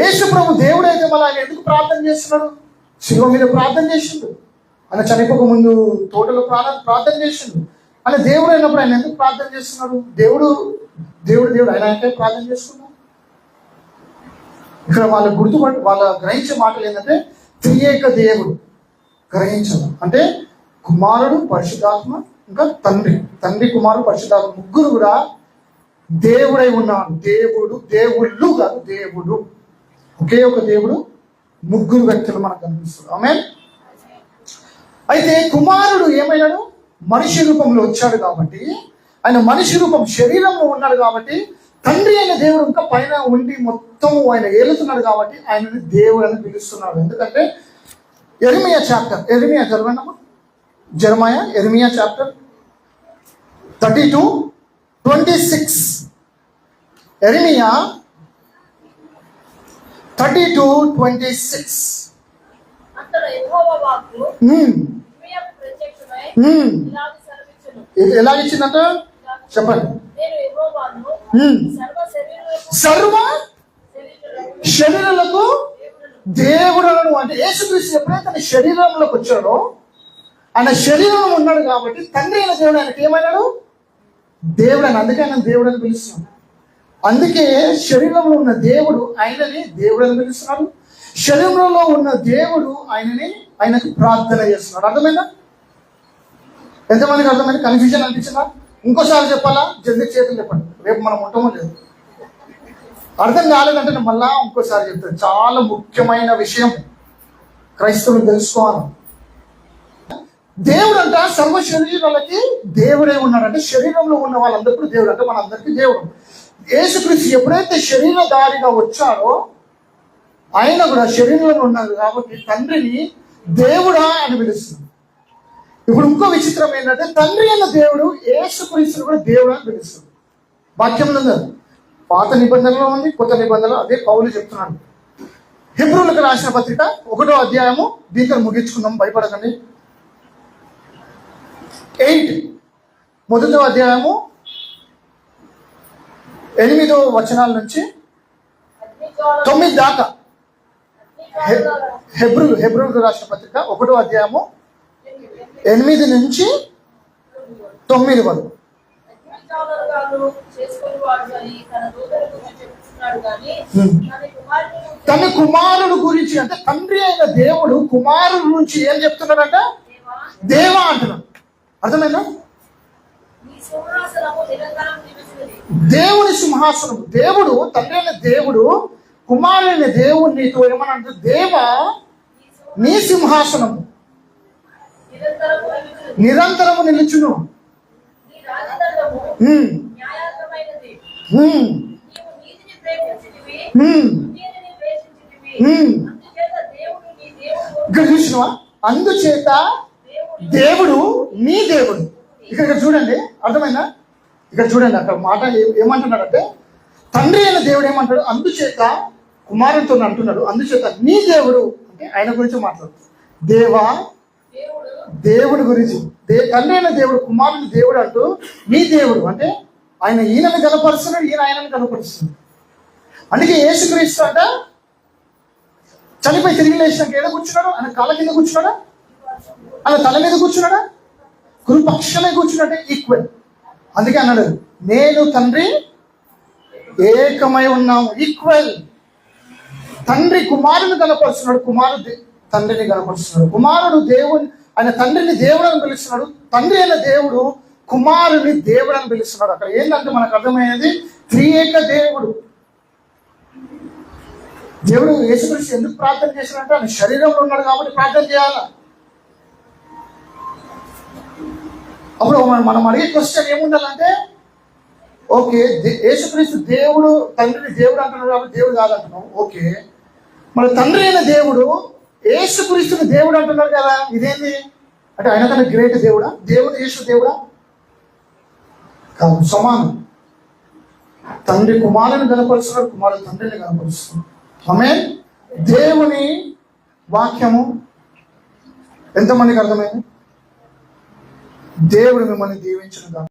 యేసు ప్రభు దేవుడు అయితే మళ్ళీ ఆయన ఎందుకు ప్రార్థన చేస్తున్నాడు? శిలువ మీద ప్రార్థన చేసిండు. ఆయన చనిపోక ముందు తోటలో ప్రార్థన ప్రార్థన చేసిండు. ఆయన దేవుడు అయినప్పుడు ఆయన ఎందుకు ప్రార్థన చేస్తున్నాడు? దేవుడు దేవుడు దేవుడు ఆయన అంటే ప్రార్థన చేసుకున్నాడు ఇక్కడ వాళ్ళ గుర్తుపట్టు వాళ్ళ గ్రహించే మాటలు ఏంటంటే త్రియేక దేవుడు గ్రహించడం. అంటే కుమారుడు పరిశుద్ధాత్మ ఇంకా తండ్రి. తండ్రి కుమారుడు పరిశుద్ధాత్మ ముగ్గురు కూడా దేవుడై ఉన్నాడు దేవుడు దేవుళ్ళు కాదు దేవుడు. ఒకే ఒక దేవుడు ముగ్గురు వ్యక్తులు మనకు కనిపిస్తారు. ఆమె అయితే కుమారుడు ఏమైనాడు మనిషి రూపంలో వచ్చాడు కాబట్టి ఆయన మనిషి రూపం శరీరంలో ఉన్నాడు కాబట్టి తండ్రి అయిన దేవుడు ఇంకా పైన ఉండి మొత్తం ఆయన ఏలుతున్నాడు కాబట్టి ఆయనని దేవుడు అని పిలుస్తున్నాడు. ఎందుకంటే Jeremiah chapter Jeremiah చదవండమ్మా. Jeremiah Jeremiah chapter thirty two twenty six Jeremiah thirty two twenty six. ఎలా ఇచ్చిందంట? చెప్పండి. సర్వ శరీరులకు దేవుడులను అంటే యేసుక్రీస్తు ఎప్పుడైతే తన శరీరంలోకి వచ్చాడో ఆయన శరీరంలో ఉన్నాడు కాబట్టి తండ్రి అయిన దేవుడు ఆయనకి ఏమన్నాడు? దేవుడు అని అందుకే ఆయన దేవుడు అని పిలుస్తున్నాడు. అందుకే శరీరంలో ఉన్న దేవుడు ఆయనని దేవుడు అని పిలుస్తున్నాడు శరీరంలో ఉన్న దేవుడు ఆయనని ఆయనకు ప్రార్థన చేస్తున్నాడు అర్థమైందా? ఎంతమందికి అర్థమైంది? కన్ఫ్యూజన్ అనిపించిందా? ఇంకోసారి చెప్పాలా? జల్ది చేతులు చెప్పండి రేపు మనం ఉంటామో లేదు. అర్థం కాలేదంటే నేను మళ్ళా ఇంకోసారి చెప్తాను. చాలా ముఖ్యమైన విషయం. క్రైస్తవులు తెలుసుకోవాలి. దేవుడు అంట సర్వ శరీరాలకి దేవుడే ఉన్నాడంటే శరీరంలో ఉన్న వాళ్ళందరికీ దేవుడు అంటే మనందరికీ దేవుడు. యేసుక్రీస్తు ఎప్పుడైతే శరీరధారిగా వచ్చాడో ఆయన కూడా శరీరంలో ఉన్నారు కాబట్టి తండ్రిని దేవుడా అని పిలుస్తుంది. ఇప్పుడు ఇంకో విచిత్రం ఏంటంటే తండ్రి అన్న దేవుడు యేసుక్రీస్తుని కూడా దేవుడు అని పిలుస్తుంది. వాక్యంలో పాత నిబంధనలో ఉంది కొత్త నిబంధనలో అదే పౌలు చెప్తున్నాడు. హిబ్రూలకు రాసిన పత్రిక ఒకటో అధ్యాయము దీంతో ముగించుకుందాం భయపడకండి. ఎయిట్ మొదటో అధ్యాయము ఎనిమిదో వచనాల నుంచి తొమ్మిది దాకా. హెబ్రూ హెబ్రూలకు రాసిన పత్రిక ఒకటో అధ్యాయము ఎనిమిది నుంచి తొమ్మిది వరకు. తన కుమారుడు గురించి అంటే తండ్రి అయిన దేవుడు కుమారుడు నుంచి ఏం చెప్తున్నాడంట? దేవా, దేవా అంటున్నాడు. అర్థమైందా? దేవుని సింహాసనం దేవుడు తండ్రి దేవుడు కుమారుని దేవుడు నీతో ఏమని అంటే దేవా నీ సింహ- నీ సింహాసనం నిరంతరము నిలుచును. ఇక్కడ చూసినవా అందుచేత దేవుడు నీ దేవుడు. ఇక్కడ ఇక్కడ చూడండి అర్థమైందా? ఇక్కడ చూడండి అక్కడ మాట ఏమంటున్నాడంటే తండ్రి అయిన దేవుడు ఏమంటాడు? అందుచేత కుమారునితో అంటున్నాడు. అందుచేత నీ దేవుడు అంటే ఆయన గురించి మాట్లాడు దేవా దేవుడు దేవుడి గురించి దే తండ్రి అయిన దేవుడు కుమారుని దేవుడు అంటూ నీ దేవుడు అంటే ఆయన ఈయనను కనపరుస్తున్నాడు ఈయన ఆయనను కనపరుస్తున్నాడు. అందుకే యేసుక్రీస్తు అంట చనిపోయి తిరిగి లేచినాక ఏదో కూర్చున్నాడు? ఆయన కాళ్ళ కింద కూర్చున్నాడా? ఆయన తల మీద కూర్చున్నాడా? కురుపక్షమే కూర్చున్నట్టే ఈక్వల్ అందుకే అన్నాడు నేను తండ్రి ఏకమై ఉన్నాము ఈక్వల్ తండ్రి కుమారుని కనపరుస్తున్నాడు కుమారుడు తండ్రిని కనపరుస్తున్నాడు. కుమారుడు దేవుని ఆయన తండ్రిని దేవుడు అని పిలుస్తున్నాడు. తండ్రి అయిన దేవుడు కుమారుని దేవుడు అని పిలుస్తున్నాడు అక్కడ. ఏంటంటే మనకు అర్థమయ్యేది? త్రియేక దేవుడు. దేవుడు యేసుకృష్ణ ఎందుకు ప్రార్థన చేసినట్టు ఆయన శరీరంలో ఉన్నాడు కాబట్టి ప్రార్థన చేయాలా? అప్పుడు మనం- అడిగే క్వశ్చన్ ఏముండాలంటే ఓకే దే- యేసుక్రీస్తు దేవుడు తండ్రిని దేవుడు అంటున్నాడు కాబట్టి దేవుడు కాదంటున్నాం. ఓకే. మన తండ్రి అయిన దేవుడు యేసుక్రీస్తుని దేవుడు అంటున్నాడు కదా. ఇదేంది? అంటే ఆయన కన్నా గ్రేట్ దేవుడా? దేవుడు యేసు దేవుడా? కాదు సమానం. తండ్రి కుమారుని కనపరుస్తున్నాడు కుమారుడు తండ్రిని కనపరుస్తున్నాడు ఆమె దేవుని వాక్యము ఎంతమందికి అర్థమైంది? దేవుడు మిమ్మల్ని దీవించిన